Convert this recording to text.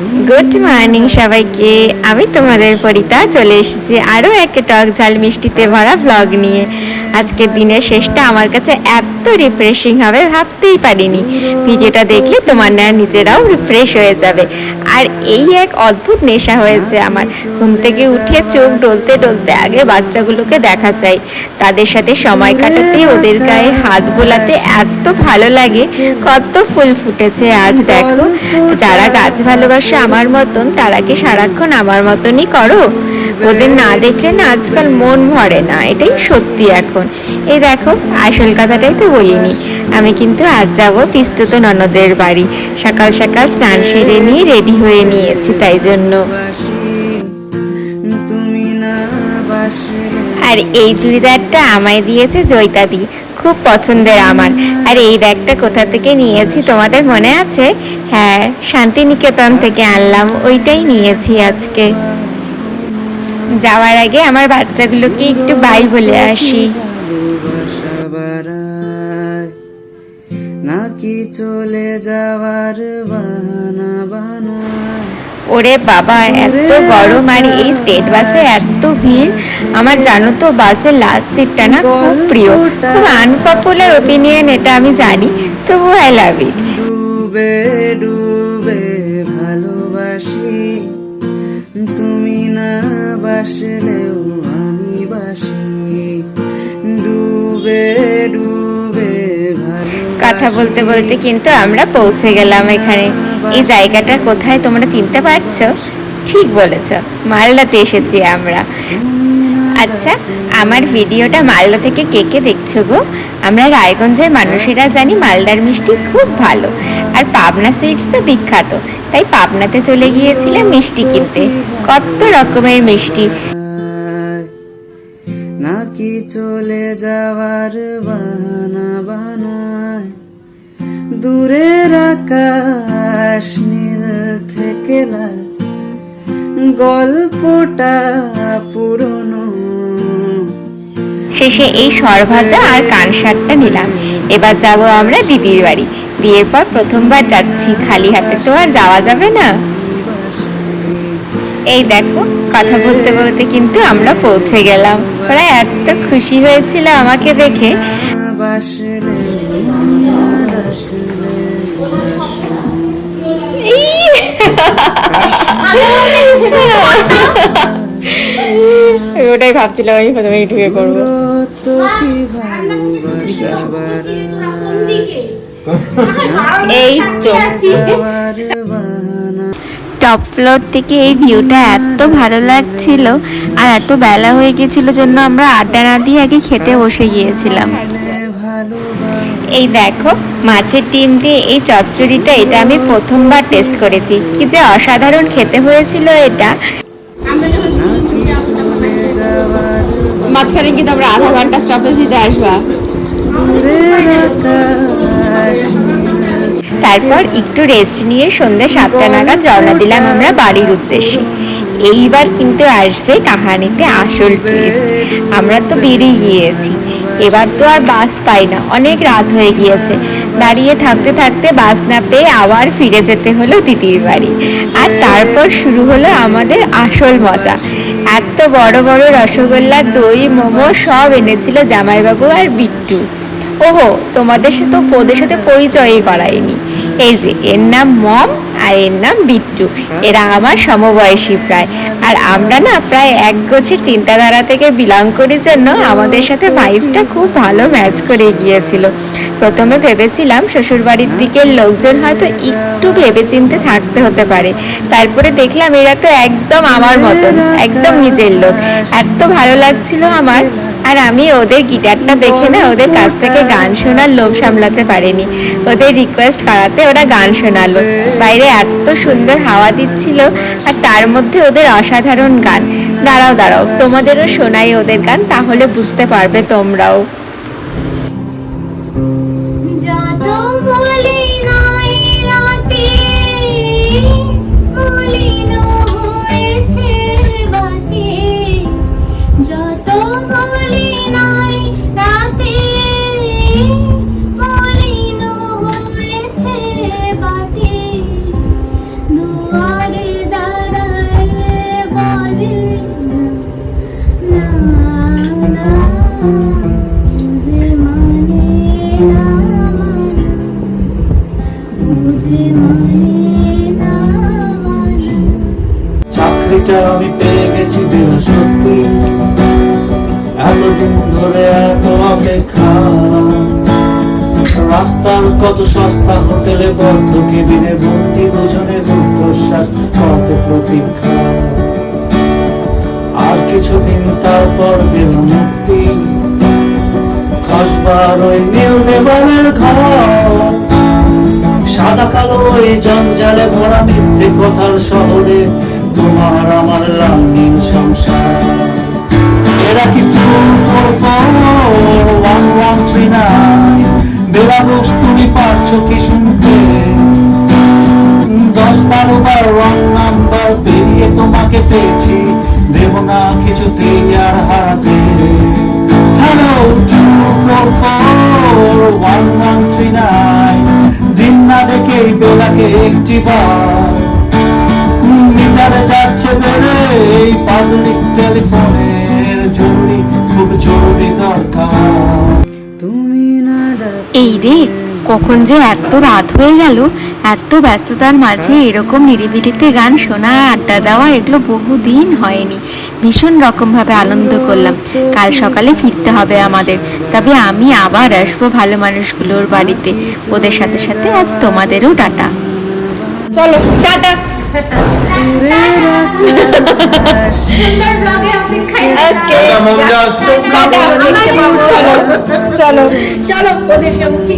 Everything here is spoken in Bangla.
গুড মর্নিং সবাইকে। আমি তোমাদের পরিতা, চলে এসেছি আরও একটা টক ঝাল মিষ্টিতে ভরা ব্লগ নিয়ে। আজকের দিনের শেষটা আমার কাছে এত রিফ্রেশিং হবে, ভাবতেই পারিনি। ভিডিওটা দেখলে তোমার না, নিজেরাও রিফ্রেশ হয়ে যাবে। আর এই এক অদ্ভুত নেশা হয়েছে আমার। ঘুম থেকে উঠে চোখ ডলতে ডলতে আগে বাচ্চাগুলোকে দেখা চাই। তাদের সাথে সময় কাটাতে, ওদের গায়ে হাত বোলাতে এত ভালো লাগে, কত ফুল ফুটেছে আজ দেখো। যারা গাছ ভালোবাসে আমার মতন, তারা কি সারাক্ষণ আমার মতনই করো? ওদের না দেখলে না আজকাল মন ভরে না, এটাই সত্যি এখন। এই দেখো, আসল কথাটাই তো বলিনি। আমি কিন্তু আজ যাব পিস্তুত ননদের বাড়ি। সকাল সকাল স্নান সেরে নিয়ে রেডি হয়ে নিয়েছি, তাই জন্য। আর এই চুড়িদারটা আমায় দিয়েছে জয়িতাদি, খুব পছন্দের আমার। আর এই ব্যাগটা কোথা থেকে নিয়েছি তোমাদের মনে আছে? হ্যাঁ শান্তিনিকেতন থেকে আনলাম, ওইটাই নিয়েছি আজকে। যাওয়ার আগে আমার বাচ্চাগুলোকে একটু বাই বলে আসি। নাকি চলে যাওয়ার বানায় ওরে বাবা, এত গরম আর এই স্টেট বাসে এত ভিড়। আমার জানো তো বাসের লাস্ট সিটটা না খুব প্রিয়। খুব আনপপুলার ওপিনিয়ন এটা আমি জানি তবু আই লাভ ইট ডুবে ডুবে ভালোবাসি। তুমি না বাসলেও আমি বাসি। ডুবে ডুবে কথা বলতে বলতে কিন্তু আমরা পৌঁছে গেলাম এখানে। এই জায়গাটা কোথায় তোমরা চিনতে পারছ? ঠিক বলেছ। মালদাতে এসেছি আমরা। আচ্ছা আমার ভিডিওটা মালদা থেকে কে কে দেখছ গো? আমরা রায়গঞ্জের মানুষেরা জানি মালদার মিষ্টি খুব ভালো। আর পাবনা সুইটস তো বিখ্যাত। তাই পাবনাতে চলে গিয়েছিলাম মিষ্টি কিনতে। কত রকমের মিষ্টি। নাকি চলে যাওয়ার বাহানা বানায়? দূরের আকাশ নীল থেকে গল্পটা শেষে এই সরভাজা আর কান কানসারটা নিলাম। এবার যাব আমরা দিদির বাড়ি। বিয়ের পর প্রথমবার যাচ্ছি খালি হাতে তো আর যাওয়া যাবে না। এই দেখো কথা বলতে বলতে কিন্তু আমরা পৌঁছে গেলাম। ওরা এত খুশি হয়েছিল আমাকে দেখে। বাসলে ওটাই ভাবছিলাম, আমি প্রথমে ঢুকে করব টপ ফ্লোর থেকে এই ভিউটা এত ভালো লাগছিল আর এত বেলা হয়ে গেছিল জন্য আমরা আড্ডা না দিয়ে আগে খেতে বসে গিয়েছিলাম। এই দেখো, মাছের ডিম দিয়ে এই চচ্চড়িটা, এটা আমি প্রথমবার টেস্ট করেছি। কি যে অসাধারণ খেতে হয়েছিল এটা। মাঝখানে কিন্তু আমরা আধা ঘণ্টা স্টপেজ দিতে আসবা। তারপর একটু রেস্ট নিয়ে সন্ধ্যে সাতটা নাগাদ রওনা দিলাম আমরা বাড়ির উদ্দেশ্যে। এইবার কিন্তু আসবে কাহানিতে আসল টুইস্ট আমরা তো বেরিয়ে গিয়েছি। এবার তো আর বাস পাই না। অনেক রাত হয়ে গিয়েছে। দাঁড়িয়ে থাকতে থাকতে বাস না পেয়ে আবার ফিরে যেতে হলো দিদির বাড়ি। আর তারপর শুরু হলো আমাদের আসল মজা। এত বড় বড় রসগোল্লা, দই, মোমো সব এনেছিল জামাইবাবু আর বিট্টু। ওহো, তোমাদের সাথে তো ওদের সাথে পরিচয়ই করায়নি। এই যে, এর নাম মম আর এর নাম বিট্টু। এরা আমার সমবয়সী প্রায়। আর আমরা না প্রায় এক গোছের চিন্তাধারা থেকে বিলং করি জন্য আমাদের সাথে ভাইফটা খুব ভালো ম্যাচ করে গিয়েছিল। প্রথমে ভেবেছিলাম শ্বশুরবাড়ির দিকের লোকজন হয়তো একটু ভেবেচিন্তে থাকতে হতে পারে। তারপরে দেখলাম এরা তো একদম আমার মতন, একদম নিজের লোক। এত ভালো লাগছিল আমার। আর আমি ওদের গিটারটা দেখে না ওদের কাছ থেকে গান শোনার লোভ সামলাতে পারিনি। ওদের রিকোয়েস্ট করাতে ওরা গান শোনালো। বাইরে এত সুন্দর হাওয়া দিচ্ছিল আর তার মধ্যে ওদের অসাধারণ গান। দাঁড়াও দাঁড়াও তোমাদেরও শোনাই ওদের গান তাহলে বুঝতে পারবে তোমরাও। চাকরিটা আমি পেয়ে গেছি বিনা সত্যি এতদিন ধরে এত অপেক্ষা। রাস্তার কত সস্তা হোটেলে বদ্ধ কেবিনে বন্দি দুজনের রুদ্ধশ্বাস পথে প্রতীক্ষা। আর কিছুদিন তারপর দিল মুক্তি খসবার ওই নীল সাদা কালো জঞ্জালে ভরা মিথ্যে কথার শহরে? তোমার আমার সংসার। এরা কি two four four one one three nine তুমি পারছ কি শুনতে? দশ বারো বার রং নাম্বার পেরিয়ে তোমাকে পেয়েছি। দেব না কিছুতেই আর হারাতে। দিন না দেখে বেলাকে একটি বার। মিটারে যাচ্ছে বেড়ে, এই পাবলিক টেলিফোনের জরুরি, খুব জরুরি দরকার। তুমি না এই রে কখন যে এত রাত হয়ে গেল এত ব্যস্ততার মাঝে এরকম নিরিবিলিতে গান শোনা আড্ডা দেওয়া এগুলো বহুদিন হয়নি। ভীষণ রকমভাবে আনন্দ করলাম। কাল সকালে ফিরতে হবে আমাদের। তবে আমি আবার আসব ভালো মানুষগুলোর বাড়িতে। ওদের সাথে সাথে আজ তোমাদেরও টাটা। চলো টাটা। চলো চলো চলো।